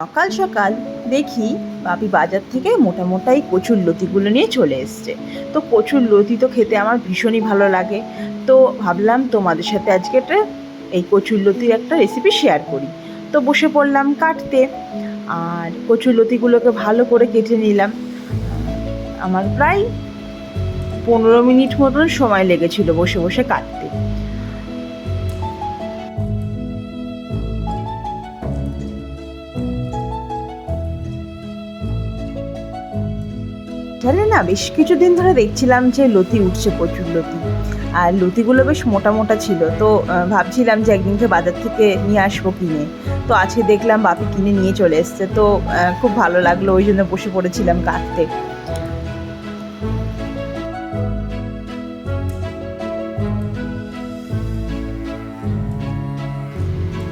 সকাল সকাল দেখি বাপি বাজার থেকে মোটা মোটা এই কচুর লতিগুলো নিয়ে চলে এসছে। তো কচুর লতি তো খেতে আমার ভীষণই ভালো লাগে। তো ভাবলাম তোমাদের সাথে আজকে একটা এই কচুর লতির একটা রেসিপি শেয়ার করি। তো বসে পড়লাম কাটতে আর কচুর লতিগুলোকে ভালো করে কেটে নিলাম। আমার প্রায় পনেরো মিনিট মতন সময় লেগেছিল বসে বসে কাটতে। জানি না, বেশ কিছুদিন ধরে দেখছিলাম যে লতি উঠছে প্রচুর লতি। আর লতিগুলো বেশ মোটা মোটা ছিল। তো ভাবছিলাম যে একদিনকে বাজার থেকে নিয়ে আসব কিনে। তো আজকে দেখলাম বাপি কিনে নিয়ে চলে এসছে। তো খুব ভালো লাগল ওই জন্য বসে পড়েছিলাম কাটতে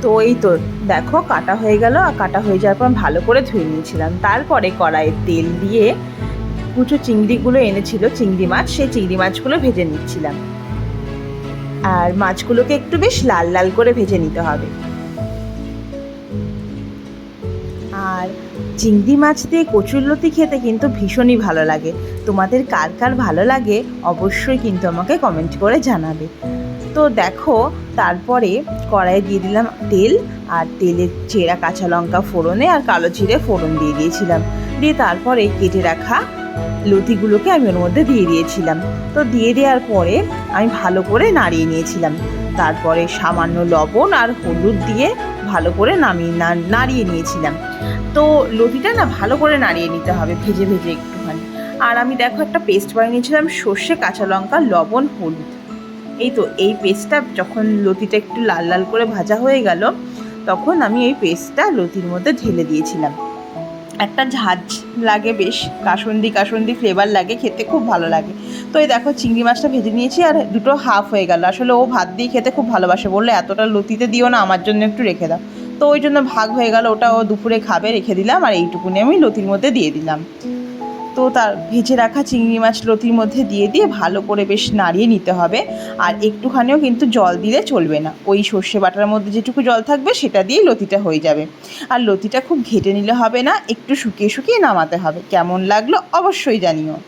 তো এই তো, দেখো কাটা হয়ে গেল। আর কাটা হয়ে যাওয়ার পর ভালো করে ধুয়ে নিয়েছিলাম। তারপরে কড়াইয়ে তেল দিয়ে কুচো চিংড়িগুলো এনেছিল, চিংড়ি মাছ, সেই চিংড়ি মাছগুলো ভেজে নিচ্ছিলাম। আর মাছগুলোকে একটু বেশ লাল লাল করে ভেজে নিতে হবে। আর চিংড়ি মাছ দিয়ে কচুরলতি খেতে কিন্তু ভীষণই ভালো লাগে। তোমাদের কার কার ভালো লাগে অবশ্যই কিন্তু আমাকে কমেন্ট করে জানাবে। তো দেখো, তারপরে কড়াইয়ে দিয়ে দিলাম তেল, আর তেলের চেরা কাঁচা লঙ্কা ফোড়নে আর কালো জিরে ফোড়ন দিয়ে দিয়েছিলাম। দিয়ে তারপরে কেটে রাখা লতিগুলোকে আমি ওর মধ্যে দিয়ে দিয়েছিলাম। তো দিয়ে দেওয়ার পরে আমি ভালো করে নাড়িয়ে নিয়েছিলাম। তারপরে সামান্য লবণ আর হলুদ দিয়ে ভালো করে নামিয়ে নাড়িয়ে নিয়েছিলাম। তো লতিটা না ভালো করে নাড়িয়ে নিতে হবে, ভেজে ভেজে একটুখানি। আর আমি দেখো একটা পেস্ট বানিয়ে নিয়েছিলাম, সর্ষে, কাঁচা লঙ্কা, লবণ, হলুদ। এই তো, এই পেস্টটা যখন লতিটা একটু লাল লাল করে ভাজা হয়ে গেল, তখন আমি এই পেস্টটা লতির মধ্যে ঢেলে দিয়েছিলাম। একটা ঝাঁঝ লাগে বেশ, কাসন্দি কাসন্দি ফ্লেভার লাগে, খেতে খুব ভালো লাগে। তো এই দেখো চিংড়ি মাছটা ভেজে নিয়েছি আর দুটো হাফ হয়ে গেল। আসলে ও ভাত দিয়ে খেতে খুব ভালোবাসে, বললে এতটা লতিতে দিও না, আমার জন্য একটু রেখে দাও। তো ওই জন্য ভাগ হয়ে গেল, ওটা ও দুপুরে খাবে, রেখে দিলাম, আর এইটুকুনি আমি লতির মধ্যে দিয়ে দিলাম। তো তার ভেজে রাখা চিংড়ি মাছ লতির মধ্যে দিয়ে দিয়ে ভালো করে বেশ নাড়িয়ে নিতে হবে। আর একটুখানিও কিন্তু জল দিলে চলবে না। ওই সর্ষে বাটার মধ্যে যেটুকু জল থাকবে সেটা দিয়ে লতিটা হয়ে যাবে। আর লতিটা খুব ঘেটে নিলে হবে না, একটু শুকিয়ে শুকিয়ে নামাতে হবে। কেমন লাগল অবশ্যই জানিও।